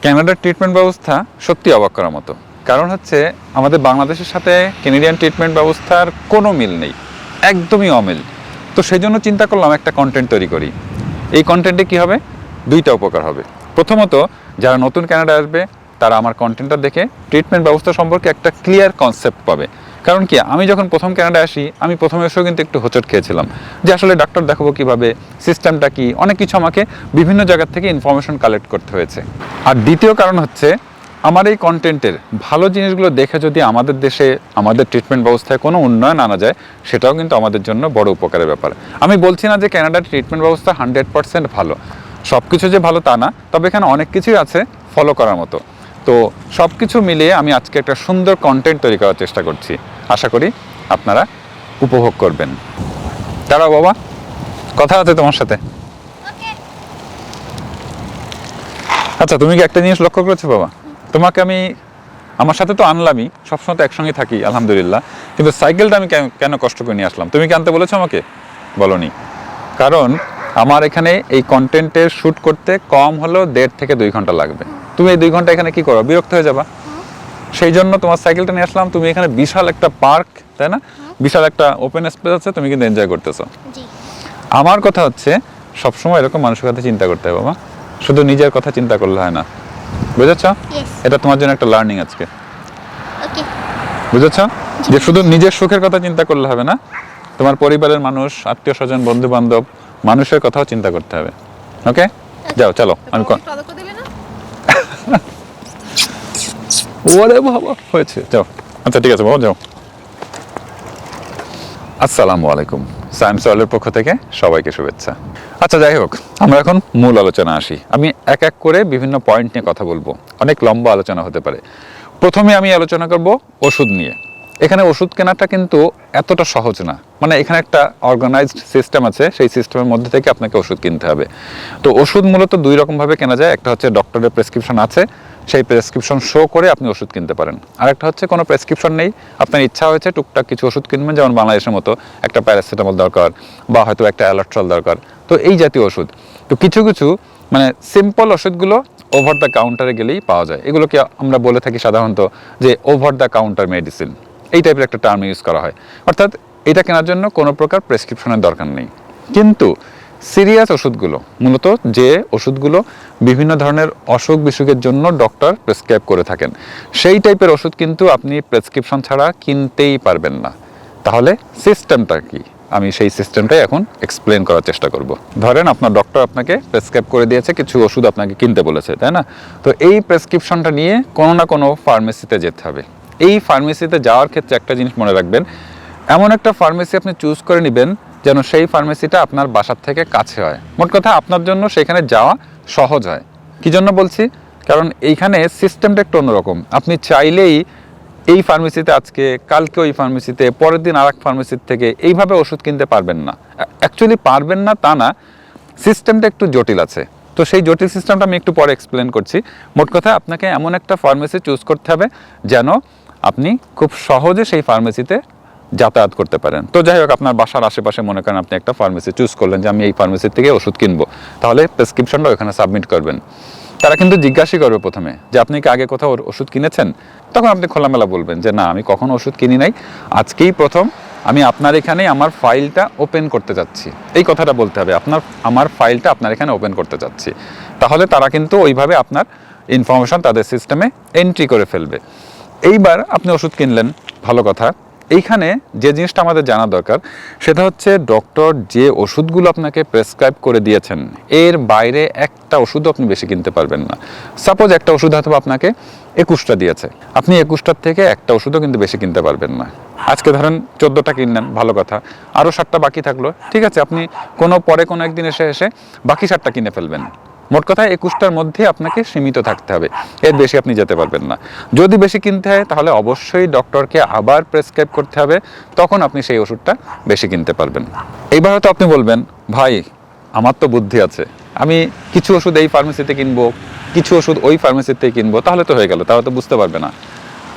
ক্যানাডার treatment ব্যবস্থা সত্যি অবাক করার মতো। কারণ হচ্ছে, আমাদের বাংলাদেশের সাথে কেনেডিয়ান ট্রিটমেন্ট ব্যবস্থার কোনো মিল নেই। একদমই অমিল। তো সেই জন্য চিন্তা করলাম একটা কন্টেন্ট তৈরি করি। এই কন্টেন্টে কি হবে? দুইটা উপকার হবে। প্রথমত, যারা নতুন ক্যানাডা আসবে, তারা আমার কন্টেন্টটা দেখে, ট্রিটমেন্ট ব্যবস্থা সম্পর্কে একটা ক্লিয়ার কনসেপ্ট পাবে। কারণ কি, আমি যখন প্রথম ক্যানাডা আসি, আমি প্রথমে এসেও কিন্তু একটু হোচট খেয়েছিলাম। যে আসলে ডাক্তার দেখাবো কীভাবে সিস্টেমটা কি, অনেক কিছু আমাকে বিভিন্ন জায়গা থেকে ইনফরমেশন কালেক্ট করতে হয়েছে। আর দ্বিতীয় কারণ হচ্ছে, আমার এই কন্টেন্টের ভালো জিনিসগুলো দেখে যদি আমাদের দেশে, আমাদের ট্রিটমেন্ট ব্যবস্থায় কোনো উন্নয়ন আনা যায়, সেটাও কিন্তু আমাদের জন্য বড় উপকারের ব্যাপার। আমি বলছি না যে ক্যানাডার ট্রিটমেন্ট ব্যবস্থা হান্ড্রেড পার্সেন্ট ভালো। সব কিছু যে ভালো তা না, তবে এখানে অনেক কিছুই আছে ফলো করার মতো। তো সব কিছু মিলিয়ে আমি আজকে একটা সুন্দর কন্টেন্ট তৈরি করার চেষ্টা করছি। আশা করি আপনারা উপভোগ করবেন। দাঁড়াও বাবা কথা আছে তোমার সাথে। আচ্ছা তুমি কি একটা জিনিস লক্ষ্য করেছ বাবা? তোমাকে আমি আমার সাথে তো আনলামই সবসময় তো একসঙ্গে থাকি আলহামদুলিল্লাহ। কিন্তু সাইকেলটা আমি কেন- কেন কষ্ট করে নিয়ে আসলাম? তুমি কি আনতে বলেছ আমাকে? বলনি। কারণ আমার এখানে এই কন্টেন্টের শ্যুট করতে কম হলেও দেড় থেকে দুই ঘণ্টা লাগবে। তুমি এই দুই ঘণ্টা এখানে কি করো? বিরক্ত হয়ে যাবা। সেই জন্য তোমার সাইকেলটা নিয়ে আসলাম। তুমি এখানে বিশাল একটা পার্ক তাই না? বিশাল একটা ওপেন স্পেস আছে তুমি কিন্তু এনজয় করতেছো। আমার কথা হচ্ছে সবসময় এরকম মানুষের কথা চিন্তা করতে হবে বাবা। শুধু নিজের কথা চিন্তা করলে হয় না। বুঝেছ? এটা তোমার জন্য একটা লার্নিং আজকে। বুঝেছ? যে শুধু নিজের সুখের কথা চিন্তা করলে হবে না তোমার পরিবারের মানুষ আত্মীয় স্বজন বন্ধু বান্ধব মানুষের কথাও চিন্তা করতে হবে। ওকে যাও চলো আমি ক- পদক দিলে না ওরে বাবা হয়েছে। যাও। আচ্ছা ঠিক আছে বাবা যাও। আসসালামু আলাইকুম। সায়েন্স ওয়ার্ল্ডের পক্ষ থেকে সবাইকে শুভেচ্ছা। আচ্ছা যাই হোক আমরা এখন মূল আলোচনা আসি। আমি এক এক করে বিভিন্ন পয়েন্ট নিয়ে কথা বলব। অনেক লম্বা আলোচনা হতে পারে। প্রথমে আমি আলোচনা করব ওষুধ নিয়ে। এখানে ওষুধ কেনাটা কিন্তু এতটা সহজ না। মানে এখানে একটা অর্গানাইজড সিস্টেম আছে সেই সিস্টেমের মধ্যে থেকে আপনাকে ওষুধ কিনতে হবে। তো ওষুধ মূলত দুই রকমভাবে কেনা যায়। একটা হচ্ছে ডক্টরের প্রেসক্রিপশন আছে সেই প্রেসক্রিপশন শো করে আপনি ওষুধ কিনতে পারেন। আর একটা হচ্ছে, কোনো প্রেসক্রিপশন নেই। আপনার ইচ্ছা হয়েছে টুকটাক কিছু ওষুধ কিনবেন, যেমন বাংলাদেশের মতো একটা প্যারাসিটামল দরকার বা হয়তো একটা অ্যালাট্রল দরকার। তো এই জাতীয় ওষুধ। তো কিছু কিছু মানে সিম্পল ওষুধগুলো ওভার দ্য কাউন্টারে গেলেই পাওয়া যায়। এগুলোকে আমরা বলে থাকি সাধারণত যে ওভার দ্য কাউন্টার মেডিসিন এই টাইপের একটা টার্ম ইউজ করা হয়। অর্থাৎ এটা কেনার জন্য কোনো প্রকার প্রেসক্রিপশনের দরকার নেই। কিন্তু সিরিয়াস ওষুধগুলো, মূলত যে ওষুধগুলো বিভিন্ন ধরনের অসুখ বিসুখের জন্য ডক্টর প্রেসক্রাইব করে থাকেন। সেই টাইপের ওষুধ কিন্তু আপনি প্রেসক্রিপশন ছাড়া কিনতেই পারবেন না। তাহলে সিস্টেমটা কি? আমি সেই সিস্টেমটাই এখন এক্সপ্লেন করার চেষ্টা করব। ধরেন আপনার ডক্টর আপনাকে প্রেসক্রাইব করে দিয়েছে, কিছু ওষুধ আপনাকে কিনতে বলেছে, তাই না? তো এই প্রেসক্রিপশনটা নিয়ে কোনো না কোনো ফার্মেসিতে যেতে হবে। এই ফার্মেসিতে যাওয়ার ক্ষেত্রে একটা জিনিস মনে রাখবেন, এমন একটা ফার্মেসি আপনি চুজ করে নেবেন যেন সেই ফার্মেসিটা আপনার বাসার থেকে কাছে হয়। মোট কথা আপনার জন্য সেখানে যাওয়া সহজ হয়। কি জন্য বলছি? কারণ এইখানে সিস্টেমটা একটু অন্যরকম। আপনি চাইলেই এই ফার্মেসিতে আজকে, কালকে ওই ফার্মেসিতে পরের দিন আর এক ফার্মেসির থেকে এইভাবে ওষুধ কিনতে পারবেন না। অ্যাকচুয়ালি পারবেন না তা না সিস্টেমটা একটু জটিল আছে। তো সেই জটিল সিস্টেমটা আমি একটু পরে এক্সপ্লেন করছি। মোট কথা আপনাকে এমন একটা ফার্মেসি চুজ করতে হবে যেন আপনি খুব সহজে সেই ফার্মেসিতে যাতায়াত করতে পারেন। তো যাই হোক, আপনার বাসার আশেপাশে মনে করেন আপনি একটা ফার্মেসি চুজ করলেন যে আমি এই ফার্মেসি থেকে ওষুধ কিনবো। তাহলে প্রেসক্রিপশনটা ওখানে সাবমিট করবেন। তারা কিন্তু জিজ্ঞাসা করবে প্রথমে যে, আপনি কি আগে কোথাও ওষুধ কিনেছেন? তখন আপনি খোলামেলা বলবেন যে, না, আমি কখনো ওষুধ কিনি নাই। আজকেই প্রথম আমি আপনার এখানে আমার ফাইলটা ওপেন করতে যাচ্ছি। এই কথাটা বলতে হবে। আপনার, আমার ফাইলটা আপনার এখানে ওপেন করতে যাচ্ছি। তাহলে তারা কিন্তু ওইভাবে আপনার ইনফরমেশন তাদের সিস্টেমে এন্ট্রি করে ফেলবে। এইবার আপনি ওষুধ কিনলেন। ভালো কথা। এইখানে যে জিনিসটা আমাদের জানা দরকার, সেটা হচ্ছে ডক্টর যে ওষুধগুলো আপনাকে প্রেসক্রাইব করে দিয়েছেন, এর বাইরে একটা ওষুধও আপনি বেশি কিনতে পারবেন না। সাপোজ একটা ওষুধ হয়তো আপনাকে একুশটা দিয়েছে, আপনি একুশটার থেকে একটা ওষুধও কিন্তু বেশি কিনতে পারবেন না। আজকে ধরেন চোদ্দোটা কিনলেন, ভালো কথা আরও সাতটা বাকি থাকল, ঠিক আছে, আপনি কোনো পরে কোনো একদিন এসে এসে বাকি সাতটা কিনে ফেলবেন। মোট কথা একুশটার মধ্যে আপনাকে সীমিত থাকতে হবে। এর বেশি আপনি যেতে পারবেন না। যদি বেশি কিনতে হয়, তাহলে অবশ্যই ডক্টরকে আবার প্রেসক্রাইব করতে হবে। তখন আপনি সেই ওষুধটা বেশি কিনতে পারবেন। এইবার হয়তো আপনি বলবেন, ভাই, আমার তো বুদ্ধি আছে। আমি কিছু ওষুধ এই ফার্মেসিতে কিনবো, কিছু ওষুধ ওই ফার্মেসিতে কিনবো। তাহলে তো হয়ে গেল তাহলে তো বুঝতে পারবে না।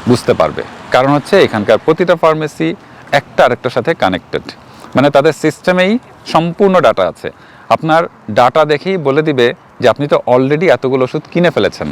বুঝতে পারবে। কারণ হচ্ছে, এখানকার প্রতিটা ফার্মেসি একটা আরেকটার সাথে কানেক্টেড মানে তাদের সিস্টেমেই সম্পূর্ণ ডাটা আছে। আপনার ডাটা দেখেই বলে দিবে যে আপনি তো অলরেডি এতগুলো ওষুধ কিনে ফেলেছেন।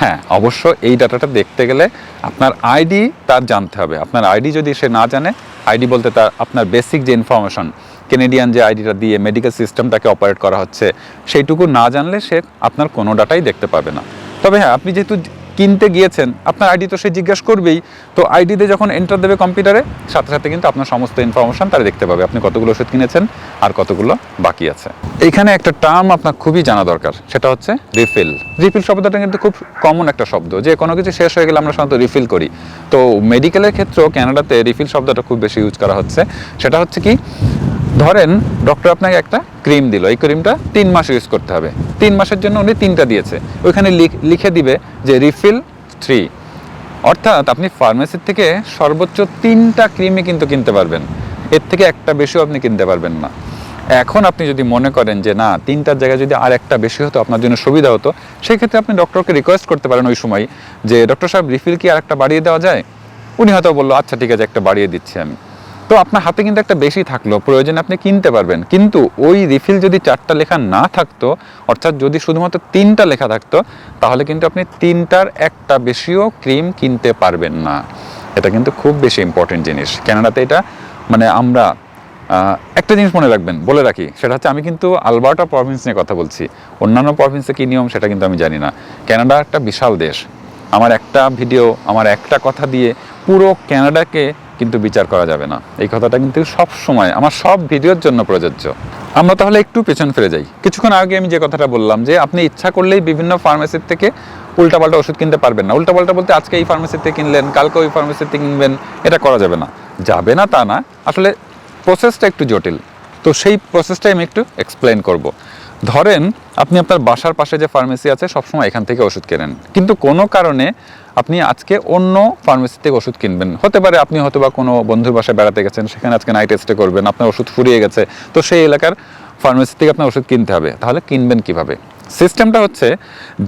হ্যাঁ অবশ্য এই ডাটাটা দেখতে গেলে আপনার আইডি তার জানতে হবে। আপনার আইডি যদি সে না জানে, আইডি বলতে তার আপনার বেসিক যে ইনফরমেশন কেনেডিয়ান যে আইডিটা দিয়ে মেডিকেল সিস্টেমটাকে অপারেট করা হচ্ছে, সেইটুকু না জানলে সে আপনার কোনো ডাটাই দেখতে পাবে না। তবে হ্যাঁ আপনি যেহেতু কিনতে গিয়েছেন, আপনার আইডি তো সে জিজ্ঞাসা করবেই। তো আইডিতে যখন এন্টার দেবে কম্পিউটারে সাথে সাথে কিন্তু আপনার সমস্ত ইনফরমেশন তারা দেখতে পাবে। আপনি কতগুলো ওষুধ কিনেছেন আর কতগুলো বাকি আছে। এইখানে একটা টার্ম আপনার খুবই জানা দরকার, সেটা হচ্ছে রিফিল রিফিল শব্দটা কিন্তু খুব কমন একটা শব্দ। যে কোনো কিছু শেষ হয়ে গেলে আমরা সাধারণত রিফিল করি। তো মেডিকেলের ক্ষেত্রেও ক্যানাডাতে রিফিল শব্দটা খুব বেশি ইউজ করা হচ্ছে। সেটা হচ্ছে কি? ধরেন ডক্টর আপনাকে একটা ক্রিম দিল। এই ক্রিমটা তিন মাস ইউজ করতে হবে। তিন মাসের জন্য উনি তিনটা দিয়েছে। ওইখানে লিখ- দিবে যে রিফিল থ্রি অর্থাৎ আপনি ফার্মেসির থেকে সর্বোচ্চ তিনটা ক্রিমই কিন্তু কিনতে পারবেন। এর থেকে একটা বেশিও আপনি কিনতে পারবেন না। এখন আপনি যদি মনে করেন যে, না, তিনটার জায়গায় যদি আর একটা বেশি হতো, আপনার জন্য সুবিধা হতো সেই ক্ষেত্রে আপনি ডক্টরকে রিকোয়েস্ট করতে পারেন ওই সময় যে ডক্টর সাহেব রিফিল কি আর একটা বাড়িয়ে দেওয়া যায়? উনি হয়তো বলল আচ্ছা ঠিক আছে, একটা বাড়িয়ে দিচ্ছি আমি। তো আপনার হাতে কিন্তু একটা বেশি থাকল, প্রয়োজনে আপনি কিনতে পারবেন। কিন্তু ওই রিফিল যদি চারটা লেখা না থাকতো, অর্থাৎ যদি শুধুমাত্র তিনটা লেখা থাকতো, তাহলে কিন্তু আপনি তিনটার একটা বেশিও ক্রিম কিনতে পারবেন না। এটা কিন্তু খুব বেশি ইম্পর্টেন্ট জিনিস। কানাডাতে এটা মানে আমরা একটা জিনিস মনে রাখবেন, বলে রাখি, সেটা হচ্ছে আমি কিন্তু আলবার্টা প্রভিন্স নিয়ে কথা বলছি। অন্যান্য প্রভিন্সে কী নিয়ম সেটা কিন্তু আমি জানি না। কানাডা একটা বিশাল দেশ। আমার একটা ভিডিও আমার একটা কথা দিয়ে পুরো কানাডাকে কিন্তু বিচার করা যাবে না। এই কথাটা কিন্তু সব সময় আমার সব ভিডিওর জন্য প্রযোজ্য। আমরা তাহলে একটু পেছন ফিরে যাই। কিছুক্ষণ আগে আমি যে কথাটা বললাম যে, আপনি ইচ্ছা করলেই বিভিন্ন ফার্মেসির থেকে উল্টাপাল্টা ওষুধ কিনতে পারবেন না। উল্টাপাল্টা বলতে আজকে এই ফার্মেসিতে কিনলেন, কালকে ওই ফার্মেসিতে কিনবেন, এটা করা যাবে না। যাবে না তা না, আসলে প্রসেসটা একটু জটিল। তো সেই প্রসেসটাই আমি একটু এক্সপ্লেন করব। ধরেন আপনি আপনার বাসার পাশে যে ফার্মেসি আছে, সবসময় এখান থেকে ওষুধ কেনেন। কিন্তু কোনো কারণে আপনি আজকে অন্য ফার্মেসি থেকে ওষুধ কিনবেন। হতে পারে আপনি হয়তো বা কোনো বন্ধুর বাসায় বেড়াতে গেছেন, সেখানে আজকে নাইট স্টে করবেন, আপনার ওষুধ ফুরিয়ে গেছে। তো সেই এলাকার ফার্মেসি থেকে আপনার ওষুধ কিনতে হবে। তাহলে কিনবেন কীভাবে? সিস্টেমটা হচ্ছে,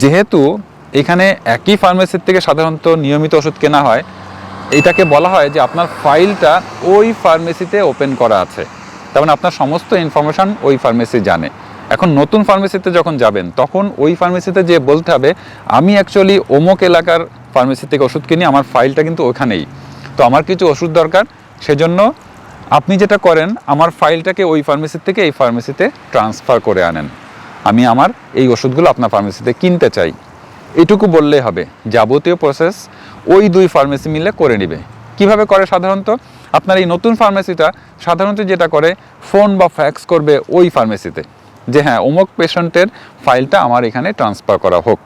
যেহেতু এখানে একই ফার্মেসির থেকে সাধারণত নিয়মিত ওষুধ কেনা হয়, এটাকে বলা হয় যে আপনার ফাইলটা ওই ফার্মেসিতে ওপেন করা আছে। তার মানে আপনার সমস্ত ইনফরমেশন ওই ফার্মেসি জানে। এখন নতুন ফার্মেসিতে যখন যাবেন, তখন ওই ফার্মেসিতে যে বলতে হবে, আমি অ্যাকচুয়ালি অমুক এলাকার ফার্মেসি থেকে ওষুধ কিনি, আমার ফাইলটা কিন্তু ওখানেই। তো আমার কিছু ওষুধ দরকার, সেজন্য আপনি যেটা করেন, আমার ফাইলটাকে ওই ফার্মেসির থেকে এই ফার্মেসিতে ট্রান্সফার করে আনেন। আমি আমার এই ওষুধগুলো আপনার ফার্মেসিতে কিনতে চাই। এটুকু বললেই হবে, যাবতীয় প্রসেস ওই দুই ফার্মেসি মিলে করে নেবে। কীভাবে করে সাধারণত? আপনার এই নতুন ফার্মেসিটা সাধারণত যেটা করে ফোন বা ফ্যাক্স করবে ওই ফার্মেসিতে যে হ্যাঁ অমুক পেশেন্টের ফাইলটা আমার এখানে ট্রান্সফার করা হোক।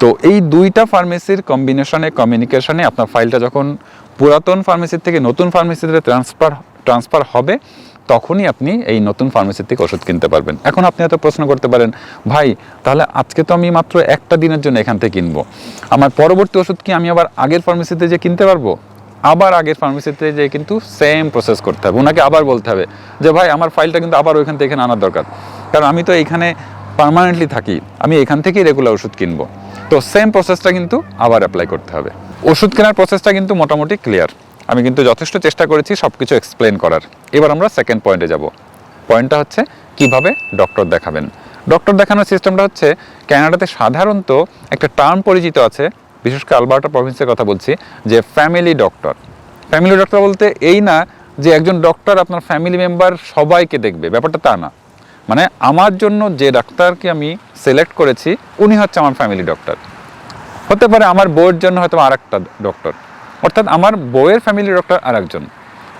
তো এই দুইটা ফার্মেসির কম্বিনেশনে, কমিউনিকেশনে আপনার ফাইলটা যখন পুরাতন ফার্মেসির থেকে নতুন ফার্মেসিতে ট্রান্সফার ট্রান্সফার হবে, তখনই আপনি এই নতুন ফার্মেসির থেকে ওষুধ কিনতে পারবেন। এখন আপনি হয়তো প্রশ্ন করতে পারেন, ভাই, তাহলে আজকে তো আমি মাত্র একটা দিনের জন্য এখান থেকে কিনবো। আমার পরবর্তী ওষুধ কি আমি আবার আগের ফার্মেসিতে যে কিনতে পারব? আবার আগের ফার্মেসিতে যে কিন্তু সেম প্রসেস করতে হবে। ওনাকে আবার বলতে হবে যে, ভাই, আমার ফাইলটা কিন্তু আবার ওইখান থেকে এখানে আনার দরকার। কারণ আমি তো এখানে পার্মানেন্টলি থাকি। আমি এখান থেকেই রেগুলার ওষুধ কিনবো। তো সেম প্রসেসটা কিন্তু আবার অ্যাপ্লাই করতে হবে। ওষুধ কেনার প্রসেসটা কিন্তু মোটামুটি ক্লিয়ার আমি কিন্তু যথেষ্ট চেষ্টা করেছি সব কিছু এক্সপ্লেন করার। এবার আমরা সেকেন্ড পয়েন্টে যাব। পয়েন্টটা হচ্ছে কীভাবে ডক্টর দেখাবেন। ডক্টর দেখানোর সিস্টেমটা হচ্ছে কানাডাতে সাধারণত একটা টার্ম পরিচিত আছে বিশেষ করে আলবার্টা প্রভিন্সের কথা বলছি, যে ফ্যামিলি ডক্টর ফ্যামিলি ডক্টর বলতে এই না যে একজন ডক্টর আপনার ফ্যামিলি মেম্বার সবাইকে দেখবে, ব্যাপারটা তা না। মানে আমার জন্য যে ডাক্তারকে আমি সিলেক্ট করেছি, উনি হচ্ছে আমার ফ্যামিলি ডক্টর হতে পারে আমার বউয়ের জন্য হয়তো আর একটা ডক্টর অর্থাৎ আমার বউয়ের ফ্যামিলি ডক্টর আর একজন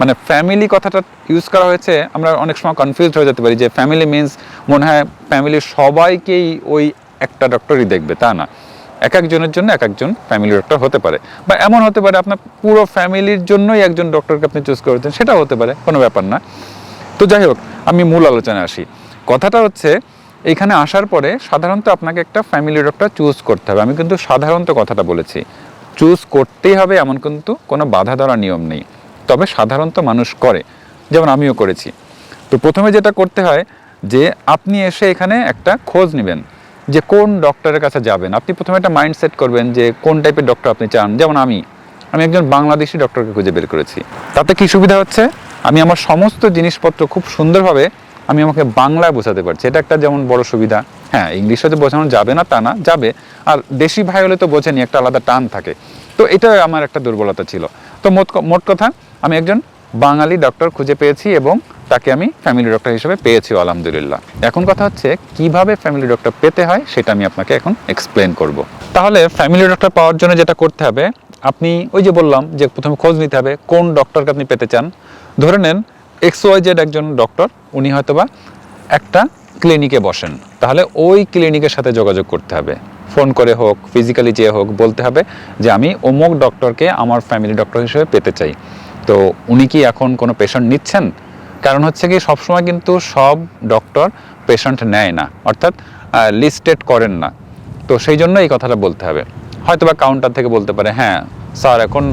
মানে ফ্যামিলি কথাটা ইউজ করা হয়েছে, আমরা অনেক সময় কনফিউজ হয়ে যেতে পারি যে ফ্যামিলি মিন্স মনে হয় ফ্যামিলির সবাইকেই ওই একটা ডক্টরই দেখবে, তা না। এক একজনের জন্য এক একজন ফ্যামিলি ডক্টর হতে পারে। বা এমন হতে পারে আপনার পুরো ফ্যামিলির জন্যই একজন ডক্টরকে আপনি চুজ করেছেন, সেটাও হতে পারে, কোনো ব্যাপার না। তো যাই হোক, আমি মূল আলোচনায় আসি। কথাটা হচ্ছে, এখানে আসার পরে সাধারণত আপনাকে একটা ফ্যামিলি ডক্টর চুজ করতে হবে। আমি কিন্তু সাধারণত কথাটা বলেছি চুজ করতেই হবে এমন কিন্তু কোনো বাধা ধরা নিয়ম নেই। তবে সাধারণত মানুষ করে, যেমন আমিও করেছি। তো প্রথমে যেটা করতে হয় যে, আপনি এসে এখানে একটা খোঁজ নেবেন। যে কোন ডক্টরের কাছে যাবেন? আপনি প্রথমে একটা মাইন্ড সেট করবেন যে কোন টাইপের ডক্টর আপনি চান। যেমন আমি আমি একজন বাংলাদেশি ডক্টরকে খুঁজে বের করেছি। তাতে কি সুবিধা হচ্ছে? আমি আমার সমস্ত জিনিসপত্র খুব সুন্দরভাবে আমি আমাকে বাংলায় বোঝাতে পারছি। এটা একটা যেমন বড় সুবিধা। হ্যাঁ ইংলিশে যে বোঝানো যাবে না, তা না, যাবে। আর দেশি ভাই হলে তো বোঝেনি, একটা আলাদা টান থাকে। তো এটা আমার একটা দুর্বলতা ছিল। তো মোট মোট কথা, আমি একজন বাঙালি ডক্টর খুঁজে পেয়েছি এবং তাকে আমি ফ্যামিলি ডক্টর হিসেবে পেয়েছি, আলহামদুলিল্লাহ। এখন কথা হচ্ছে, কীভাবে ফ্যামিলি ডক্টর পেতে হয় সেটা আমি আপনাকে এখন এক্সপ্লেন করব। তাহলে ফ্যামিলি ডক্টর পাওয়ার জন্য যেটা করতে হবে, আপনি ওই যে বললাম যে প্রথমে খোঁজ নিতে হবে কোন ডক্টরকে আপনি পেতে চান। ধরে নেন এক্স ওয়াই জেড একজন ডক্টর উনি হয়তোবা একটা ক্লিনিকে বসেন। তাহলে ওই ক্লিনিকের সাথে যোগাযোগ করতে হবে। ফোন করে হোক ফিজিক্যালি যেয়ে হোক, বলতে হবে যে আমি অমুক ডক্টরকে আমার ফ্যামিলি ডক্টর হিসেবে পেতে চাই। তো উনি কি এখন কোনো পেশেন্ট নিচ্ছেন? কারণ হচ্ছে কি, সবসময় কিন্তু সব ডক্টর পেশেন্ট নেয় না, অর্থাৎ লিস্টেড করেন না। তো সেই জন্য এই কথাটা বলতে হবে। হয়তো বা কাউন্টার থেকে বলতে পারে হ্যাঁ স্যার, এখন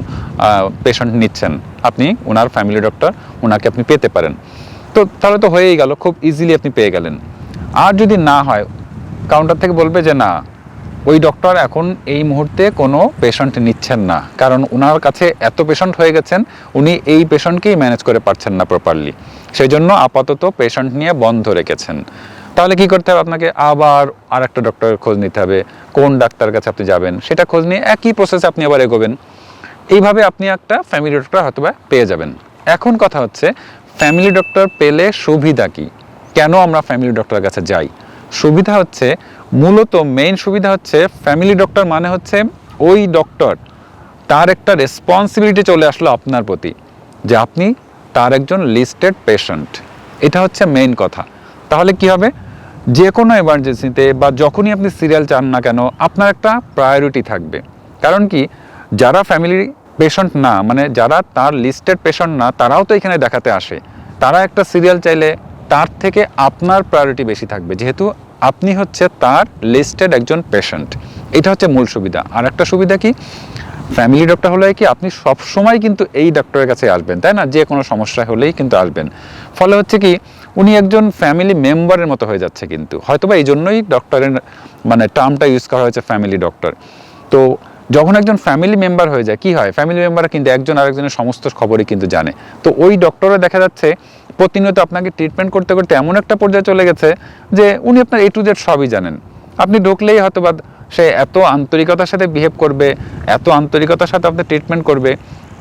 পেশেন্ট নিচ্ছেন। আপনি ওনার ফ্যামিলি ডক্টর ওনাকে আপনি পেতে পারেন। তো তাহলে তো হয়েই গেল, খুব ইজিলি আপনি পেয়ে গেলেন। আর যদি না হয় কাউন্টার থেকে বলবে যে, না ওই ডক্টর এখন এই মুহূর্তে কোনো পেশেন্ট নিচ্ছেন না। কারণ ওনার কাছে এত পেশেন্ট হয়ে গেছেন, উনি এই পেশেন্টকেই ম্যানেজ করে পারছেন না প্রপারলি সেই জন্য আপাতত পেশেন্ট নিয়ে বন্ধ রেখেছেন। তাহলে কি করতে হবে আপনাকে? আবার আর একটা ডক্টরের খোঁজ নিতে হবে। কোন ডাক্তার কাছে আপনি যাবেন? সেটা খোঁজ নিয়ে একই প্রসেসে আপনি আবার এগোবেন। এইভাবে আপনি একটা ফ্যামিলি ডক্টর হয়তোবা পেয়ে যাবেন। এখন কথা হচ্ছে ফ্যামিলি ডক্টর পেলে সুবিধা কি? কেন আমরা ফ্যামিলি ডক্টরের কাছে যাই? সুবিধা হচ্ছে, মূলত মেইন সুবিধা হচ্ছে ফ্যামিলি ডক্টর মানে হচ্ছে ওই ডক্টর তার একটা রেসপন্সিবিলিটি চলে আসলো আপনার প্রতি, যে আপনি তার একজন লিস্টেড পেশেন্ট এটা হচ্ছে মেইন কথা। তাহলে কি হবে? যে কোনো এমার্জেন্সিতে বা যখনই আপনি সিরিয়াল চান না কেন, আপনার একটা প্রায়োরিটি থাকবে। কারণ কি? যারা ফ্যামিলি পেশেন্ট না মানে যারা তার লিস্টেড পেশেন্ট না, তারাও তো এখানে দেখাতে আসে। তারা একটা সিরিয়াল চাইলে তার থেকে আপনার প্রায়োরিটি বেশি থাকবে। যেহেতু আপনি হচ্ছে তার লিস্টেড একজন পেশেন্ট এটা হচ্ছে মূল সুবিধা। আর একটা সুবিধা কি? ফ্যামিলি ডক্টর হলে কি আপনি সব সময় কিন্তু এই ডক্টরের কাছে আসবেন, তাই না? যে কোনো সমস্যা হলেই কিন্তু আসবেন। ফলে হচ্ছে কি, উনি একজন ফ্যামিলি মেম্বারের মতো হয়ে যাচ্ছে কিন্তু। হয়তোবা এই জন্যই ডক্টরের মানে টার্মটা ইউজ করা হয়েছে ফ্যামিলি ডক্টর তো যখন একজন ফ্যামিলি মেম্বার হয়ে যায়, কি হয়? ফ্যামিলি মেম্বার কিন্তু একজন আরেকজনের সমস্ত খবরই কিন্তু জানে। তো ওই ডক্টরও দেখা যাচ্ছে, প্রতিনিয়ত আপনাকে ট্রিটমেন্ট করতে করতে এমন একটা পর্যায়ে চলে গেছে যে উনি আপনার এ টু জেড সবই জানেন। আপনি ঢুকলেই হয়তো বা সে এত আন্তরিকতার সাথে বিহেভ করবে, এত আন্তরিকতার সাথে আপনার ট্রিটমেন্ট করবে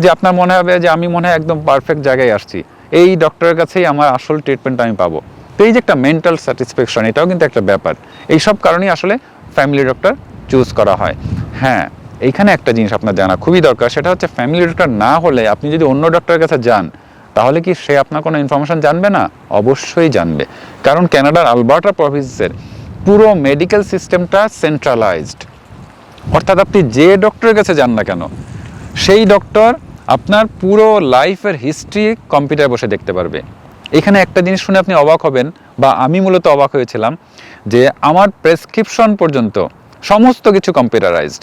যে আপনার মনে হবে যে আমি মনে হয় একদম পারফেক্ট জায়গায় আসছি। এই ডক্টরের কাছেই আমার আসল ট্রিটমেন্ট আমি পাবো। তো এই যে একটা মেন্টাল স্যাটিসফ্যাকশন এটাও কিন্তু একটা ব্যাপার। এই সব কারণেই আসলে ফ্যামিলি ডক্টর চুজ করা হয়। হ্যাঁ এইখানে একটা জিনিস আপনার জানা খুবই দরকার, সেটা হচ্ছে ফ্যামিলি ডক্টর না হলে আপনি যদি অন্য ডক্টরের কাছে যান, তাহলে কি সে আপনার কোনো ইনফরমেশন জানবে না? অবশ্যই জানবে। কারণ কানাডার আলবার্টা প্রভিন্সের পুরো মেডিকেল সিস্টেমটা সেন্ট্রালাইজড অর্থাৎ আপনি যে ডক্টরের কাছে যান না কেন, সেই ডক্টর আপনার পুরো লাইফের হিস্ট্রি কম্পিউটার বসে দেখতে পারবে। এখানে একটা জিনিস শুনে আপনি অবাক হবেন, বা আমি মূলত অবাক হয়েছিলাম যে আমার প্রেসক্রিপশন পর্যন্ত সমস্ত কিছু কম্পিউটারাইজড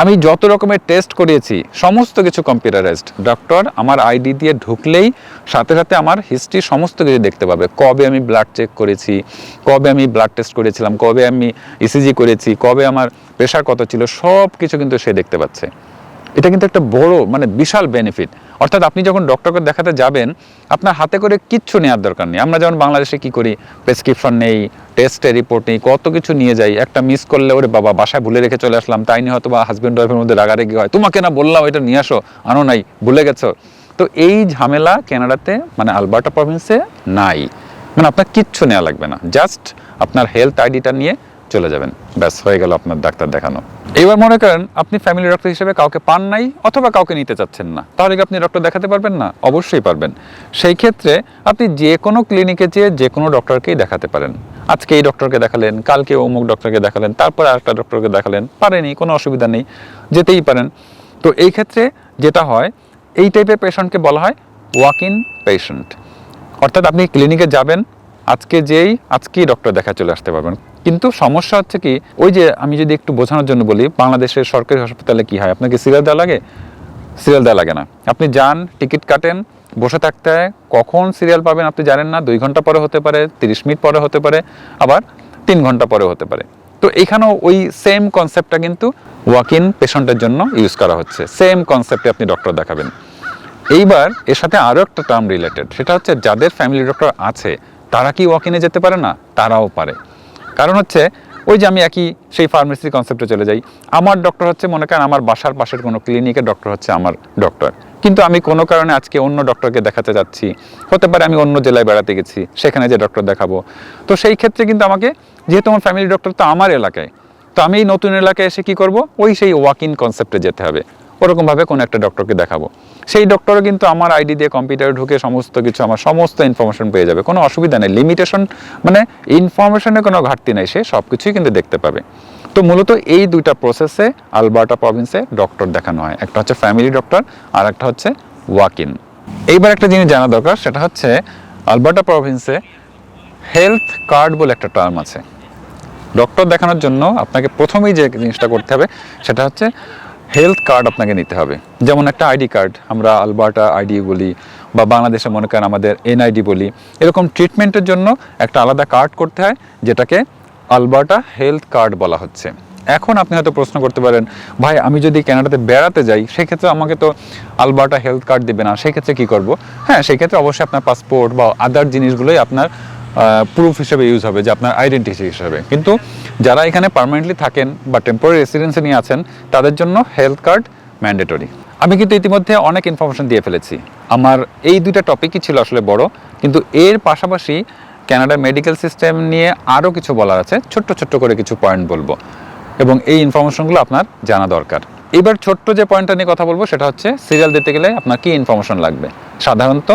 আমি যত রকমের টেস্ট করিয়েছি, সমস্ত কিছু কম্পিউটারাইজড ডক্টর আমার আইডি দিয়ে ঢুকলেই সাথে সাথে আমার হিস্ট্রি সমস্ত কিছু দেখতে পাবে। কবে আমি ব্লাড চেক করেছি, কবে আমি ব্লাড টেস্ট করেছিলাম, কবে আমি ইসিজি করেছি, কবে আমার প্রেশার কত ছিল সব কিছু কিন্তু সে দেখতে পাচ্ছে। এটা কিন্তু একটা বড় মানে বিশাল বেনিফিট অর্থাৎ আপনি যখন ডক্টরকে দেখাতে যাবেন, আপনার হাতে করে কিচ্ছু নেওয়ার দরকার নেই। আমরা যেমন বাংলাদেশে কি করি? প্রেসক্রিপশন নেই টেস্টের রিপোর্ট নেই, কত কিছু নিয়ে যাই। একটা মিস করলে ওরে বাবা, বাসায় ভুলে রেখে চলে আসলাম, তাই নিয়ে হয়তো বা হাজব্যান্ড ওয়াইফের মধ্যে রাগারাগি হয়। তোমাকে না বললাম এটা নিয়ে আসো, আনো নাই, ভুলে গেছো। তো এই ঝামেলা কানাডাতে মানে আলবার্টা প্রভিন্সে নাই। মানে আপনার কিচ্ছু নেওয়া লাগবে না। জাস্ট আপনার হেলথ আইডিটা নিয়ে চলে যাবেন। ব্যাস, হয়ে গেল আপনার ডাক্তার দেখানো। এবার মনে করেন আপনি ফ্যামিলি ডক্টর হিসেবে কাউকে পান নাই অথবা কাউকে নিতে চাচ্ছেন না। তাহলে কি আপনি ডক্টর দেখাতে পারবেন? না, অবশ্যই পারবেন। সেই ক্ষেত্রে আপনি যে কোনো ক্লিনিকে যেয়ে যে কোনো ডক্টরকেই দেখাতে পারেন। আজকে এই ডক্টরকে দেখালেন, কালকে অমুক ডক্টরকে দেখালেন, তারপর আরেকটা ডক্টরকে দেখালেন, পারেনি, কোনো অসুবিধা নেই, যেতেই পারেন। তো এই ক্ষেত্রে যেটা হয়, এই টাইপের পেশেন্টকে বলা হয় ওয়াক ইন পেশেন্ট অর্থাৎ আপনি ক্লিনিকে যাবেন আজকে যেই, আজকেই ডক্টর দেখা চলে আসতে পারবেন। কিন্তু সমস্যা হচ্ছে কি, ওই যে আমি যদি একটু বোঝানোর জন্য বলি, বাংলাদেশের সরকারি হাসপাতালে কি হয়? আপনাকে সিরিয়াল দেওয়া লাগে? সিরিয়াল দেওয়া লাগে না। আপনি যান, টিকিট কাটেন, বসে থাকতে হয়। কখন সিরিয়াল পাবেন আপনি জানেন না। দুই ঘণ্টা পরে হতে পারে, তিরিশ মিনিট পরে হতে পারে, আবার তিন ঘণ্টা পরে হতে পারে। তো এখানেও ওই সেম কনসেপ্টটা কিন্তু ওয়াক ইন পেশেন্টের জন্য ইউজ করা হচ্ছে। সেম কনসেপ্টে আপনি ডক্টর দেখাবেন। এইবার এর সাথে আরও একটা টার্ম রিলেটেড সেটা হচ্ছে যাদের ফ্যামিলি ডক্টর আছে তারা কি ওয়াক ইনে যেতে পারে না? তারাও পারে। কারণ হচ্ছে, ওই যে আমি একই সেই ফার্মেসির কনসেপ্টে চলে যাই। আমার ডক্টর হচ্ছে, মনে করেন, আমার বাসার পাশের কোনো ক্লিনিকের ডক্টর হচ্ছে আমার ডক্টর কিন্তু আমি কোনো কারণে আজকে অন্য ডক্টরকে দেখাতে যাচ্ছি। হতে পারে আমি অন্য জেলায় বেড়াতে গেছি, সেখানে যে ডক্টর দেখাবো। তো সেই ক্ষেত্রে কিন্তু আমাকে, যেহেতু আমার ফ্যামিলি ডক্টর তো আমার এলাকায়, তো আমি এই নতুন এলাকায় এসে কি করব? ওই সেই ওয়াক ইন কনসেপ্টে যেতে হবে। ওরকমভাবে কোনো একটা ডক্টরকে দেখাবো। সেই ডক্টরও কিন্তু আমার আইডি দিয়ে কম্পিউটারে ঢুকে সমস্ত কিছু, আমার সমস্ত ইনফরমেশন পেয়ে যাবে। কোনো অসুবিধা নেই। লিমিটেশন মানে ইনফরমেশনের কোনো ঘাটতি নেই। সে সব কিছুই কিন্তু দেখতে পাবে। তো মূলত এই দুইটা প্রসেসে আলবার্টা প্রভিন্সে ডক্টর দেখানো হয়। একটা হচ্ছে ফ্যামিলি ডক্টর আর একটা হচ্ছে ওয়াক ইন এইবার একটা জিনিস জানা দরকার, সেটা হচ্ছে আলবার্টা প্রভিন্সে হেলথ কার্ড বলে একটা টার্ম আছে। ডক্টর দেখানোর জন্য আপনাকে প্রথমেই যে জিনিসটা করতে হবে, সেটা হচ্ছে হেলথ কার্ড আপনাকে নিতে হবে। যেমন একটা আইডি কার্ড আমরা আলবার্টা আইডি বলি, বা বাংলাদেশে মনে করেন আমাদের এনআইডি বলি, এরকম ট্রিটমেন্টের জন্য একটা আলাদা কার্ড করতে হয়, যেটাকে আলবার্টা হেলথ কার্ড বলা হচ্ছে। এখন আপনি হয়তো প্রশ্ন করতে পারেন, ভাই, আমি যদি কানাডাতে বেড়াতে যাই, সেক্ষেত্রে আমাকে তো আলবার্টা হেলথ কার্ড দেবে না, সেক্ষেত্রে কি করব? হ্যাঁ সেক্ষেত্রে অবশ্যই আপনার পাসপোর্ট বা আদার জিনিসগুলোই আপনার প্রুফ হিসেবে ইউজ হবে যে আপনার আইডেন্টিটি হিসেবে। কিন্তু যারা এখানে পার্মানেন্টলি থাকেন বা টেম্পোরারি রেসিডেন্সে নিয়ে আছেন, তাদের জন্য হেলথ কার্ড ম্যান্ডেটরি আমি কিন্তু ইতিমধ্যে অনেক ইনফরমেশন দিয়ে ফেলেছি। আমার এই দুইটা টপিকই ছিল আসলে বড়, কিন্তু এর পাশাপাশি ক্যানাডার মেডিকেল সিস্টেম নিয়ে আরও কিছু বলার আছে। ছোট্ট ছোট্ট করে কিছু পয়েন্ট বলব। এবং এই ইনফরমেশনগুলো আপনার জানা দরকার। এবার ছোট্ট যে পয়েন্টটা নিয়ে কথা বলব, সেটা হচ্ছে সিরিয়াল দিতে গেলে আপনার কি ইনফরমেশন লাগবে? সাধারণত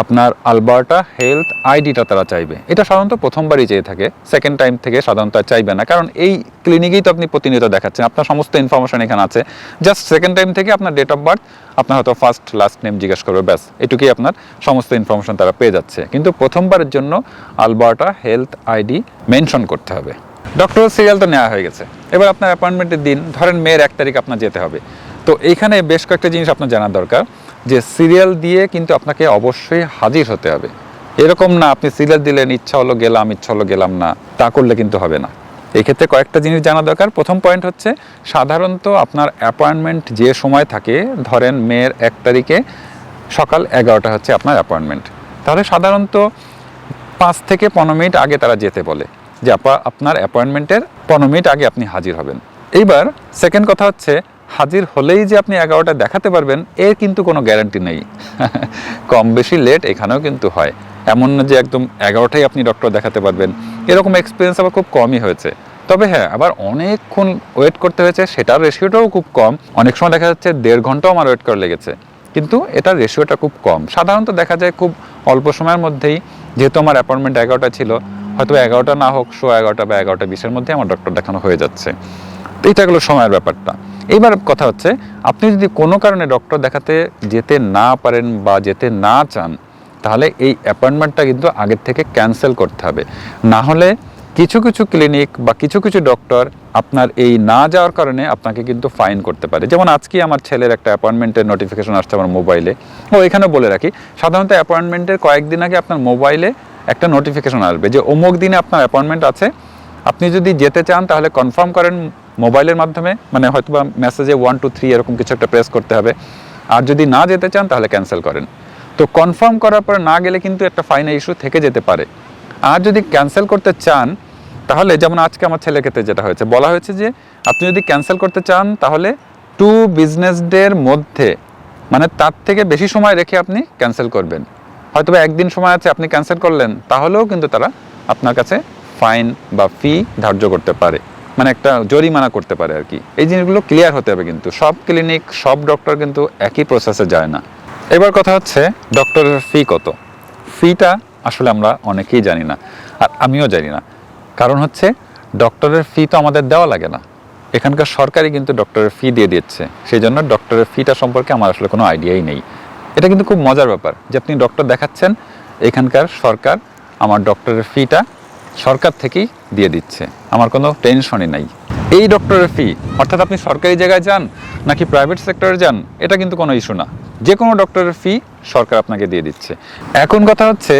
আপনার আলবার্টা হেলথ আইডিটা তারা চাইবে। এটা সাধারণত প্রথমবারই চেয়ে থাকে সেকেন্ড টাইম থেকে সাধারণত চাইবে না। কারণ এই ক্লিনিকেই তো আপনি প্রতিনিয়ত দেখাচ্ছেন, আপনার সমস্ত ইনফরমেশন এখানে আছে। জাস্ট সেকেন্ড টাইম থেকে আপনার ডেট অফ বার্থ আপনার হয়তো ফার্স্ট লাস্ট নেম জিজ্ঞেস করবে, ব্যাস, এটুকুই আপনার সমস্ত ইনফরমেশন তারা পেয়ে যাচ্ছে। কিন্তু প্রথমবারের জন্য আলবার্টা হেলথ আইডি মেনশন করতে হবে। ডক্টর সিরিয়াল তো নেওয়া হয়ে গেছে। এবার আপনার অ্যাপয়েন্টমেন্টের দিন, ধরেন মেয়ের এক তারিখ আপনার যেতে হবে। তো এইখানে বেশ কয়েকটা জিনিস আপনার জানা দরকার। যে সিরিয়াল দিয়ে কিন্তু আপনাকে অবশ্যই হাজির হতে হবে। এরকম না আপনি সিরিয়াল দিলেন, ইচ্ছা হলো গেলাম, ইচ্ছা হলো গেলাম না, তা করলে কিন্তু হবে না। এক্ষেত্রে কয়েকটা জিনিস জানা দরকার। প্রথম পয়েন্ট হচ্ছে, সাধারণত আপনার অ্যাপয়েন্টমেন্ট যে সময় থাকে, ধরেন মেয়ের এক তারিখে সকাল এগারোটা হচ্ছে আপনার অ্যাপয়েন্টমেন্ট তাহলে সাধারণত পাঁচ থেকে পনেরো মিনিট আগে তারা যেতে বলে যে, আপা, আপনার অ্যাপয়েন্টমেন্টের পনেরো মিনিট আগে আপনি হাজির হবেন। এইবার সেকেন্ড কথা হচ্ছে হাজির হলেই যে আপনি এগারোটা দেখাতে পারবেন, এর কিন্তু কোনো গ্যারান্টি নেই। কম বেশি লেট এখানেও কিন্তু হয়। এমন না যে একদম এগারোটাই আপনি ডক্টর দেখাতে পারবেন। এরকম এক্সপিরিয়েন্স আবার খুব কমই হয়েছে। তবে হ্যাঁ আবার অনেকক্ষণ ওয়েট করতে হয়েছে, সেটার রেশিওটাও খুব কম। অনেক সময় দেখা যাচ্ছে দেড় ঘন্টাও আমার ওয়েট করা লেগেছে। কিন্তু এটার রেশিওটা খুব কম। সাধারণত দেখা যায় খুব অল্প সময়ের মধ্যেই, যেহেতু আমার অ্যাপয়েন্টমেন্ট এগারোটা ছিল হয়তো এগারোটা না হোক শো এগারোটা বা এগারোটা বিশের মধ্যে আমার ডক্টর দেখানো হয়ে যাচ্ছে। তো এটা গেলো সময়ের ব্যাপারটা। এইবার কথা হচ্ছে, আপনি যদি কোনো কারণে ডক্টর দেখাতে যেতে না পারেন বা যেতে না চান, তাহলে এই অ্যাপয়েন্টমেন্টটা কিন্তু আগের থেকে ক্যান্সেল করতে হবে। না হলে কিছু কিছু ক্লিনিক বা কিছু কিছু ডক্টর আপনার এই না যাওয়ার কারণে আপনাকে কিন্তু ফাইন করতে পারে। যেমন আজকে আমার ছেলের একটা অ্যাপয়েন্টমেন্টের নোটিফিকেশন আসছে আমার মোবাইলে ও এখানে বলে রাখি, সাধারণত অ্যাপয়েন্টমেন্টের কয়েকদিন আগে আপনার মোবাইলে একটা নোটিফিকেশন আসবে যে অমুক দিনে আপনার অ্যাপয়েন্টমেন্ট আছে। আপনি যদি যেতে চান তাহলে কনফার্ম করেন মোবাইলের মাধ্যমে মানে হয়তো বা মেসেজে ওয়ান টু থ্রি এরকম কিছু একটা প্রেস করতে হবে। আর যদি না যেতে চান, তাহলে ক্যান্সেল করেন। তো কনফার্ম করার পরে না গেলে কিন্তু একটা ফাইনের ইস্যু থেকে যেতে পারে। আর যদি ক্যান্সেল করতে চান, তাহলে যেমন আজকে আমার ছেলের ক্ষেত্রে যেটা হয়েছে, বলা হয়েছে যে আপনি যদি ক্যান্সেল করতে চান, তাহলে টু বিজনেস ডের মধ্যে মানে তার থেকে বেশি সময় রেখে আপনি ক্যান্সেল করবেন। হয়তো বা একদিন সময় আছে, আপনি ক্যান্সেল করলেন, তাহলেও কিন্তু তারা আপনার কাছে ফাইন বা ফি ধার্য করতে পারে। মানে একটা জরিমানা করতে পারে আর কি। এই জিনিসগুলো ক্লিয়ার হতে হবে কিন্তু। সব ক্লিনিক সব ডক্টর কিন্তু একই প্রসেসে যায় না। এবার কথা হচ্ছে ডক্টরের ফি কত? ফিটা আসলে আমরা অনেকেই জানি না। আর আমিও জানি না। কারণ হচ্ছে ডক্টরের ফি তো আমাদের দেওয়া লাগে না। এখানকার সরকারই কিন্তু ডক্টরের ফি দিয়ে দিচ্ছে। সেই জন্য ডক্টরের ফিটা সম্পর্কে আমার আসলে কোনো আইডিয়াই নেই। এটা কিন্তু খুব মজার ব্যাপার যে আপনি ডক্টর দেখাচ্ছেন, এখানকার সরকার, আমার ডক্টরের ফিটা সরকার থেকেই দিয়ে দিচ্ছে। আমার কোনো টেনশনই নাই। এই ডক্টরের ফি অর্থাৎ আপনি সরকারি জায়গায় যান নাকি প্রাইভেট সেক্টরে যান, এটা কিন্তু কোনো ইস্যু না। যে কোনো ডক্টরের ফি সরকার আপনাকে দিয়ে দিচ্ছে। এখন কথা হচ্ছে,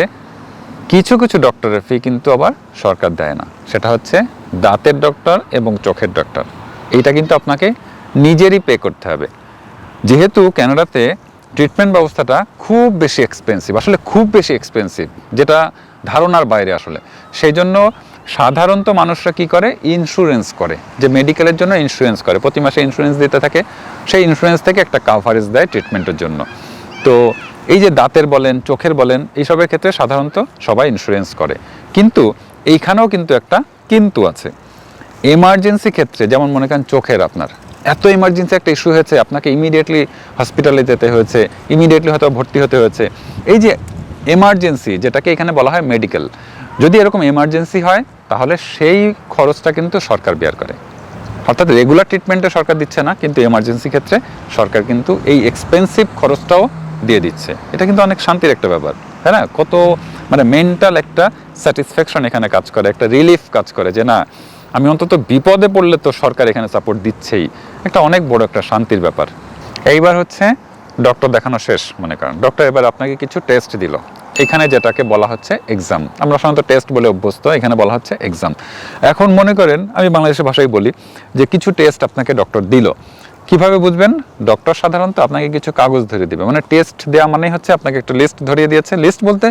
কিছু কিছু ডক্টরের ফি কিন্তু আবার সরকার দেয় না। সেটা হচ্ছে দাঁতের ডক্টর এবং চোখের ডক্টর এইটা কিন্তু আপনাকে নিজেরই পে করতে হবে। যেহেতু ক্যানাডাতে ট্রিটমেন্ট ব্যবস্থাটা খুব বেশি এক্সপেন্সিভ আসলে খুব বেশি এক্সপেন্সিভ যেটা ধারণার বাইরে আসলে। সেই জন্য সাধারণত মানুষরা কি করে? ইন্স্যুরেন্স করে। যে মেডিকেলের জন্য ইন্স্যুরেন্স করে। প্রতি মাসে ইন্স্যুরেন্স দিতে থাকে। সেই ইন্স্যুরেন্স থেকে একটা কাভারেজ দেয় ট্রিটমেন্টের জন্য। তো এই যে দাঁতের বলেন, চোখের বলেন, এইসবের ক্ষেত্রে সাধারণত সবাই ইন্স্যুরেন্স করে। কিন্তু এইখানেও কিন্তু একটা কিন্তু আছে। এমার্জেন্সি ক্ষেত্রে, যেমন মনে করেন চোখের আপনার, এত ইমার্জেন্সি একটা ইস্যু হয়েছে, আপনাকে ইমিডিয়েটলি হসপিটালে যেতে হয়েছে ইমিডিয়েটলি হয়তো ভর্তি হতে হয়েছে। এই যে এমার্জেন্সি যেটাকে এখানে বলা হয় মেডিকেল যদি এরকম এমার্জেন্সি হয় তাহলে সেই খরচটা কিন্তু সরকার বেয়ার করে। অর্থাৎ রেগুলার ট্রিটমেন্টে সরকার দিচ্ছে না, কিন্তু এমার্জেন্সি ক্ষেত্রে সরকার কিন্তু এই এক্সপেন্সিভ খরচটাও দিয়ে দিচ্ছে। এটা কিন্তু অনেক শান্তির একটা ব্যাপার, তাই না? কত মানে মেন্টাল একটা স্যাটিসফ্যাকশন এখানে কাজ করে, একটা রিলিফ কাজ করে যে না, আমি অন্তত বিপদে পড়লে তো সরকার এখানে সাপোর্ট দিচ্ছেই। একটা অনেক বড় একটা শান্তির ব্যাপার। এইবার হচ্ছে ডক্টর দেখানো শেষ মনে করেন। ডক্টর এবার আপনাকে কিছু টেস্ট দিল। এখানে যেটাকে বলা হচ্ছে এক্সাম আমরা সাধারণত টেস্ট বলে অভ্যস্ত, এখানে বলা হচ্ছে এক্সাম এখন মনে করেন, আমি বাংলাদেশের ভাষায় বলি যে কিছু টেস্ট আপনাকে ডক্টর দিল। কীভাবে বুঝবেন? ডক্টর সাধারণত আপনাকে কিছু কাগজ ধরিয়ে দিবে। মানে টেস্ট দেওয়া মানে হচ্ছে আপনাকে একটা লিস্ট ধরিয়ে দিয়েছে। লিস্ট বলতে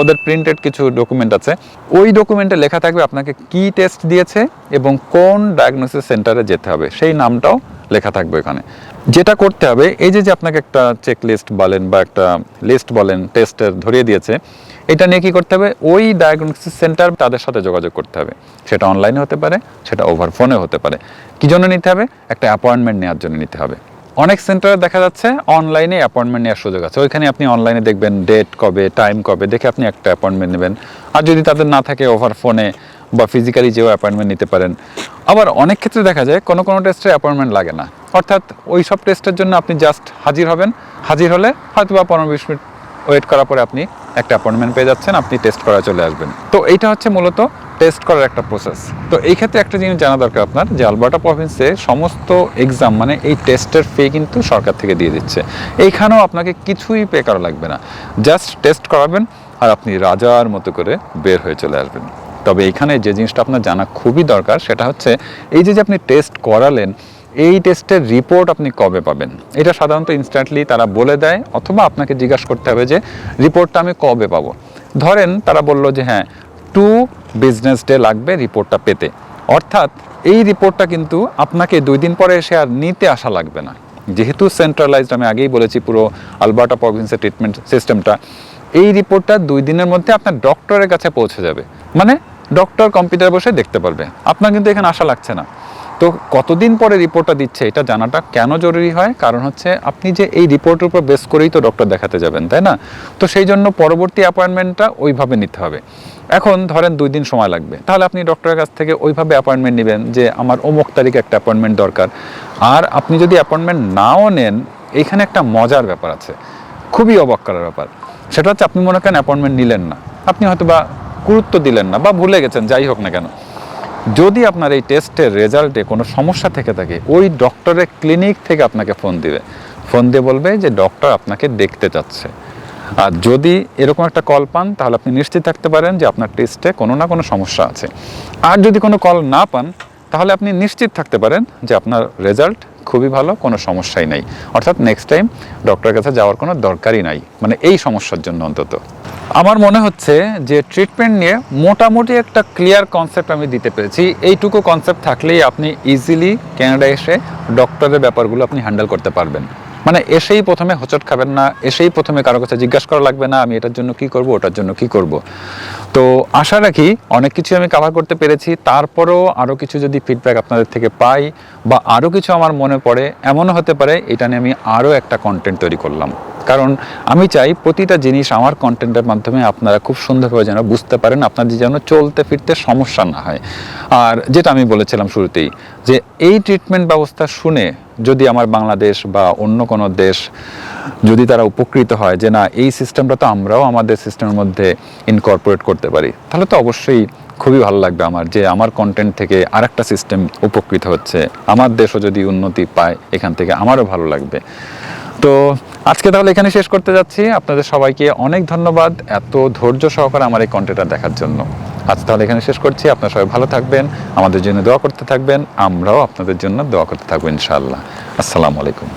ওদের প্রিন্টেড কিছু ডকুমেন্ট আছে। ওই ডকুমেন্টে লেখা থাকবে আপনাকে কি টেস্ট দিয়েছে এবং কোন ডায়াগনোসিস সেন্টারে যেতে হবে। সেই নামটাও লেখা থাকবে এখানে যেটা করতে হবে, এই যে যে আপনাকে একটা চেক লিস্ট বলেন বা একটা লিস্ট বলেন টেস্টের ধরিয়ে দিয়েছে, এটা নিয়ে কি করতে হবে? ওই ডায়াগনোসিস সেন্টার তাদের সাথে যোগাযোগ করতে হবে। সেটা অনলাইনে হতে পারে, সেটা ওভার ফোনে হতে পারে। কি জন্য নিতে হবে? একটা অ্যাপয়েন্টমেন্ট নেওয়ার জন্য নিতে হবে। অনেক সেন্টারে দেখা যাচ্ছে অনলাইনে অ্যাপয়েন্টমেন্ট নেওয়ার সুযোগ আছে। ওইখানে আপনি অনলাইনে দেখবেন ডেট কবে টাইম কবে, দেখে আপনি একটা অ্যাপয়েন্টমেন্ট নেবেন। আর যদি তাদের না থাকে ওভার ফোনে বা ফিজিক্যালি যেও অ্যাপয়েন্টমেন্ট নিতে পারেন। আবার অনেক ক্ষেত্রে দেখা যায়, কোনো কোনো টেস্টে অ্যাপয়েন্টমেন্ট লাগে না। অর্থাৎ ওই সব টেস্টের জন্য আপনি জাস্ট হাজির হবেন। হাজির হলে হয়তো বা পনেরো বিশ মিনিট ওয়েট করার পরে আপনি একটা অ্যাপয়েন্টমেন্ট পেয়ে যাচ্ছেন, আপনি টেস্ট করা চলে আসবেন। তো এইটা হচ্ছে মূলত টেস্ট করার একটা প্রসেস তো এই ক্ষেত্রে একটা জিনিস জানা দরকার আপনার যে আলবার্টা প্রভিন্সে সমস্ত এক্সাম মানে এই টেস্টের ফি কিন্তু সরকার থেকে দিয়ে দিচ্ছে। এইখানেও আপনাকে কিছুই পে করা লাগবে না। জাস্ট টেস্ট করাবেন আর আপনি রাজার মতো করে বের হয়ে চলে আসবেন। তবে এখানে যে জিনিসটা আপনার জানা খুবই দরকার, সেটা হচ্ছে এই যে আপনি টেস্ট করালেন, এই টেস্টের রিপোর্ট আপনি কবে পাবেন? এটা সাধারণত ইনস্ট্যান্টলি তারা বলে দেয়, অথবা আপনাকে জিজ্ঞাসা করতে হবে যে রিপোর্টটা আমি কবে পাবো? ধরেন তারা বলল যে হ্যাঁ টু বিজনেস ডে লাগবে রিপোর্টটা পেতে। অর্থাৎ এই রিপোর্টটা কিন্তু আপনাকে দুই দিন পরে এসে আর নিতে আসা লাগবে না। যেহেতু সেন্ট্রালাইজড আমি আগেই বলেছি পুরো আলবার্টা প্রভিন্সের ট্রিটমেন্ট সিস্টেমটা এই রিপোর্টটা দুই দিনের মধ্যে আপনার ডক্টরের কাছে পৌঁছে যাবে। মানে ডক্টর কম্পিউটার বসে দেখতে পারবে। আপনার কিন্তু এখানে আশা লাগছে না। তো কতদিন পরে রিপোর্টটা দিচ্ছে এটা জানাটা কেন জরুরি হয়? কারণ হচ্ছে আপনি যে এই রিপোর্টের উপর বেস করেই তো ডক্টর দেখাতে যাবেন, তাই না? তো সেই জন্য পরবর্তী অ্যাপয়েন্টমেন্টটা ওইভাবে নিতে হবে। এখন ধরেন দুই দিন সময় লাগবে। তাহলে আপনি ডক্টরের কাছ থেকে ওইভাবে অ্যাপয়েন্টমেন্ট নেবেন যে আমার অমুক তারিখে একটা অ্যাপয়েন্টমেন্ট দরকার। আর আপনি যদি অ্যাপয়েন্টমেন্ট নাও নেন এইখানে একটা মজার ব্যাপার আছে। খুবই অবাক করার ব্যাপার। সেটা হচ্ছে আপনি মনে করেন অ্যাপয়েন্টমেন্ট নিলেন না। আপনি হয়তো বা গুরুত্ব দিলেন না বা ভুলে গেছেন, যাই হোক না কেন। যদি আপনার এই টেস্টের রেজাল্টে কোনো সমস্যা থেকে থাকে, ওই ডক্টরের ক্লিনিক থেকে আপনাকে ফোন দিবে। ফোন দিয়ে বলবে যে ডক্টর আপনাকে দেখতে চাচ্ছে। আর যদি এরকম একটা কল পান, তাহলে আপনি নিশ্চিত থাকতে পারেন যে, আপনার টেস্টে কোনো না কোনো সমস্যা আছে। আর যদি কোনো কল না পান তাহলে আপনি নিশ্চিত থাকতে পারেন যে আপনার রেজাল্ট খুবই ভালো, কোনো সমস্যাই নেই। অর্থাৎ নেক্সট টাইম ডক্টরের কাছে যাওয়ার কোনো দরকারই নাই মানে এই সমস্যার জন্য অন্তত। আমার মনে হচ্ছে যে ট্রিটমেন্ট নিয়ে মোটামুটি একটা ক্লিয়ার কনসেপ্ট আমি দিতে পেরেছি। এইটুকু কনসেপ্ট থাকলেই আপনি ইজিলি ক্যানাডা এসে ডক্টরের ব্যাপারগুলো আপনি হ্যান্ডেল করতে পারবেন। মানে এসেই প্রথমে হচট খাবেন না, এসেই প্রথমে কারও কাছে জিজ্ঞাসা করা লাগবে না, আমি এটার জন্য কি করব, ওটার জন্য কি করব। তো আশা রাখি অনেক কিছু আমি কাভার করতে পেরেছি, তারপরও আরও কিছু যদি ফিডব্যাক আপনাদের থেকে পাই বা আরও কিছু আমার মনে পড়ে, এমনও হতে পারে, এটা নিয়ে আমি আরও একটা কন্টেন্ট তৈরি করলাম। কারণ আমি চাই প্রতিটা জিনিস আমার কন্টেন্টের মাধ্যমে আপনারা খুব সুন্দরভাবে যেন বুঝতে পারেন, আপনাদের যেন চলতে ফিরতে সমস্যা না হয়। আর যেটা আমি বলেছিলাম শুরুতেই, যে এই ট্রিটমেন্ট ব্যবস্থা শুনে যদি আমার বাংলাদেশ বা অন্য কোনো দেশ যদি তারা উপকৃত হয় যে না, এই সিস্টেমটা তো আমরাও আমাদের সিস্টেমের মধ্যে ইনকর্পোরেট করতে পারি, তাহলে তো অবশ্যই খুবই ভালো লাগবে আমার যে আমার কন্টেন্ট থেকে আরেকটা সিস্টেম উপকৃত হচ্ছে। আমার দেশও যদি উন্নতি পায়, এখান থেকে আমারও ভালো লাগবে। তো আজকে তাহলে এখানে শেষ করতে যাচ্ছি। আপনাদের সবাইকে অনেক ধন্যবাদ এত ধৈর্য সহকারে আমার এই কন্টেন্টটা দেখার জন্য। আজ তাহলে এখানে শেষ করছি। আপনারা সবাই ভালো থাকবেন, আমাদের জন্য দোয়া করতে থাকবেন, আমরাও আপনাদের জন্য দোয়া করতে থাকব ইনশাআল্লাহ। আসসালামু আলাইকুম।